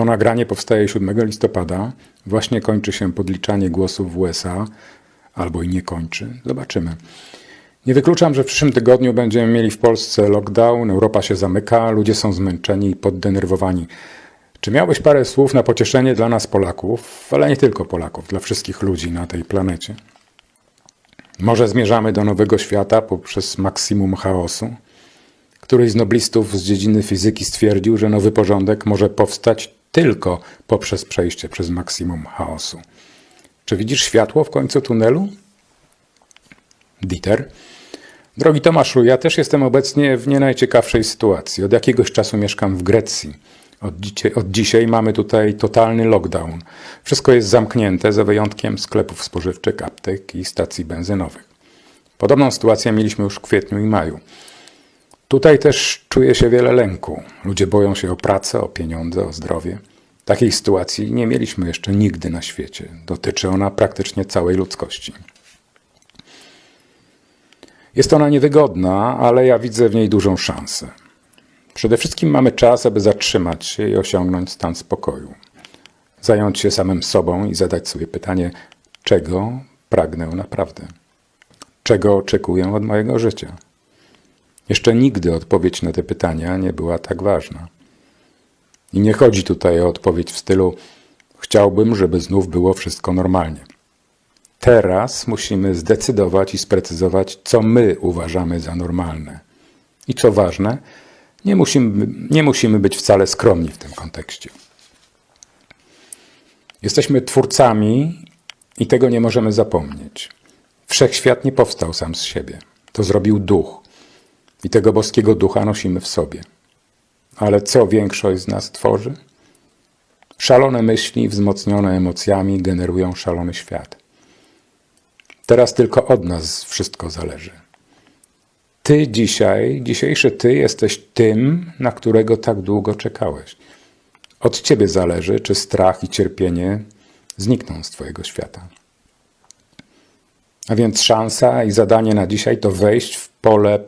To nagranie powstaje 7 listopada. Właśnie kończy się podliczanie głosów w USA, albo i nie kończy. Zobaczymy. Nie wykluczam, że w przyszłym tygodniu będziemy mieli w Polsce lockdown, Europa się zamyka, ludzie są zmęczeni i poddenerwowani. Czy miałbyś parę słów na pocieszenie dla nas Polaków, ale nie tylko Polaków, dla wszystkich ludzi na tej planecie? Może zmierzamy do nowego świata poprzez maksimum chaosu? Któryś z noblistów z dziedziny fizyki stwierdził, że nowy porządek może powstać tylko poprzez przejście przez maksimum chaosu. Czy widzisz światło w końcu tunelu? Dieter. Drogi Tomaszu, ja też jestem obecnie w nie najciekawszej sytuacji. Od jakiegoś czasu mieszkam w Grecji. Od, od dzisiaj mamy tutaj totalny lockdown. Wszystko jest zamknięte, za wyjątkiem sklepów spożywczych, aptek i stacji benzynowych. Podobną sytuację mieliśmy już w kwietniu i maju. Tutaj też czuje się wiele lęku. Ludzie boją się o pracę, o pieniądze, o zdrowie. Takiej sytuacji nie mieliśmy jeszcze nigdy na świecie. Dotyczy ona praktycznie całej ludzkości. Jest ona niewygodna, ale ja widzę w niej dużą szansę. Przede wszystkim mamy czas, aby zatrzymać się i osiągnąć stan spokoju. Zająć się samym sobą i zadać sobie pytanie, czego pragnę naprawdę? Czego oczekuję od mojego życia? Jeszcze nigdy odpowiedź na te pytania nie była tak ważna. I nie chodzi tutaj o odpowiedź w stylu chciałbym, żeby znów było wszystko normalnie. Teraz musimy zdecydować i sprecyzować, co my uważamy za normalne. I co ważne, nie musimy, nie musimy być wcale skromni w tym kontekście. Jesteśmy twórcami i tego nie możemy zapomnieć. Wszechświat nie powstał sam z siebie. To zrobił duch. I tego boskiego ducha nosimy w sobie. Ale co większość z nas tworzy? Szalone myśli, wzmocnione emocjami, generują szalony świat. Teraz tylko od nas wszystko zależy. Ty dzisiaj, dzisiejszy ty jesteś tym, na którego tak długo czekałeś. Od ciebie zależy, czy strach i cierpienie znikną z twojego świata. A więc szansa i zadanie na dzisiaj to wejść w pole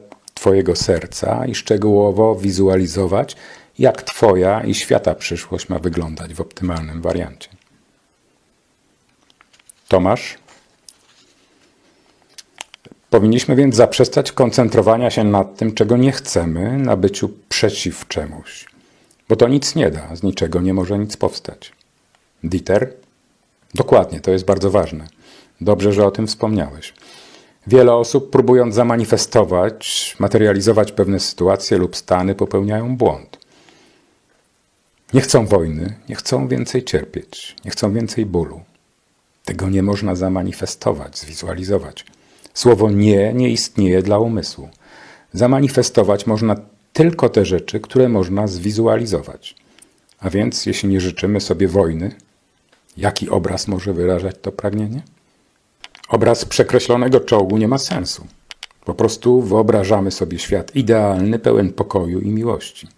twojego serca i szczegółowo wizualizować, jak twoja i świata przyszłość ma wyglądać w optymalnym wariancie. Tomasz? Powinniśmy więc zaprzestać koncentrowania się nad tym, czego nie chcemy, na byciu przeciw czemuś. Bo to nic nie da, z niczego nie może nic powstać. Dieter? Dokładnie, to jest bardzo ważne. Dobrze, że o tym wspomniałeś. Wiele osób, próbując zamanifestować, materializować pewne sytuacje lub stany, popełniają błąd. Nie chcą wojny, nie chcą więcej cierpieć, nie chcą więcej bólu. Tego nie można zamanifestować, zwizualizować. Słowo nie nie istnieje dla umysłu. Zamanifestować można tylko te rzeczy, które można zwizualizować. A więc, jeśli nie życzymy sobie wojny, jaki obraz może wyrażać to pragnienie? Obraz przekreślonego czołgu nie ma sensu. Po prostu wyobrażamy sobie świat idealny, pełen pokoju i miłości.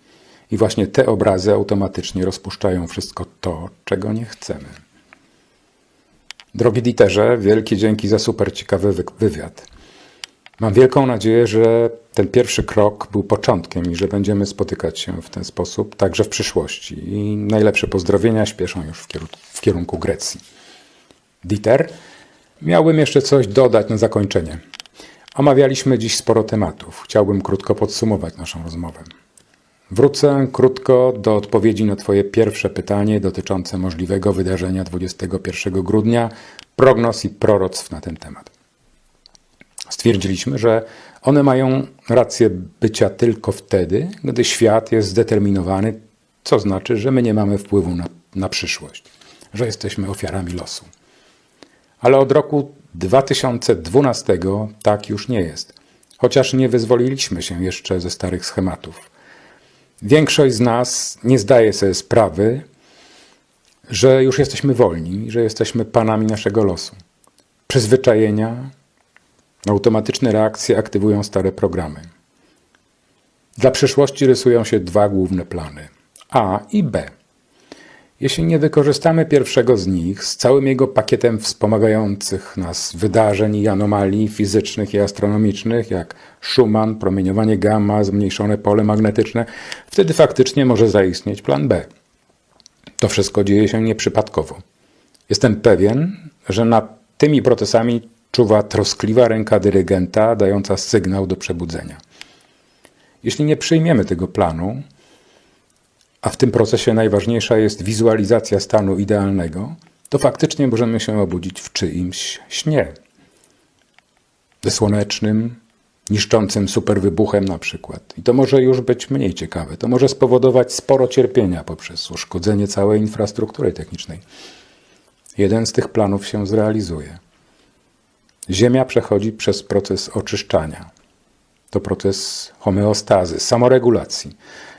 I właśnie te obrazy automatycznie rozpuszczają wszystko to, czego nie chcemy. Drogi Dieterze, wielkie dzięki za super ciekawy wy- wywiad. Mam wielką nadzieję, że ten pierwszy krok był początkiem i że będziemy spotykać się w ten sposób także w przyszłości. I najlepsze pozdrowienia śpieszą już w, kierunku, w kierunku Grecji. Dieter, miałbym jeszcze coś dodać na zakończenie. Omawialiśmy dziś sporo tematów. Chciałbym krótko podsumować naszą rozmowę. Wrócę krótko do odpowiedzi na Twoje pierwsze pytanie dotyczące możliwego wydarzenia 21 grudnia, prognoz i proroctw na ten temat. Stwierdziliśmy, że one mają rację bycia tylko wtedy, gdy świat jest zdeterminowany, co znaczy, że my nie mamy wpływu na, na przyszłość, że jesteśmy ofiarami losu. Ale od roku 2012 tak już nie jest, chociaż nie wyzwoliliśmy się jeszcze ze starych schematów. Większość z nas nie zdaje sobie sprawy, że już jesteśmy wolni, że jesteśmy panami naszego losu. Przyzwyczajenia, automatyczne reakcje aktywują stare programy. Dla przyszłości rysują się dwa główne plany A i B. Jeśli nie wykorzystamy pierwszego z nich z całym jego pakietem wspomagających nas wydarzeń i anomalii fizycznych i astronomicznych, jak Schumann, promieniowanie gamma, zmniejszone pole magnetyczne, wtedy faktycznie może zaistnieć plan B. To wszystko dzieje się nieprzypadkowo. Jestem pewien, że nad tymi procesami czuwa troskliwa ręka dyrygenta, dająca sygnał do przebudzenia. Jeśli nie przyjmiemy tego planu, a w tym procesie najważniejsza jest wizualizacja stanu idealnego, to faktycznie możemy się obudzić w czyimś śnie. Słonecznym, niszczącym superwybuchem na przykład. I to może już być mniej ciekawe. To może spowodować sporo cierpienia poprzez uszkodzenie całej infrastruktury technicznej. Jeden z tych planów się zrealizuje. Ziemia przechodzi przez proces oczyszczania. To proces homeostazy, samoregulacji.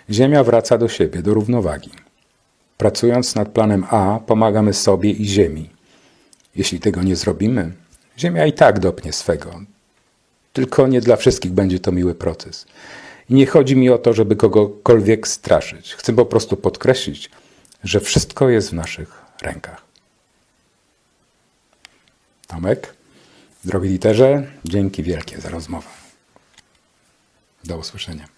Ziemia wraca do siebie, do równowagi. Pracując nad planem A, pomagamy sobie i Ziemi. Jeśli tego nie zrobimy, Ziemia i tak dopnie swego. Tylko nie dla wszystkich będzie to miły proces. I nie chodzi mi o to, żeby kogokolwiek straszyć. Chcę po prostu podkreślić, że wszystko jest w naszych rękach. Tomek, drogi literze, dzięki wielkie za rozmowę. Do usłyszenia.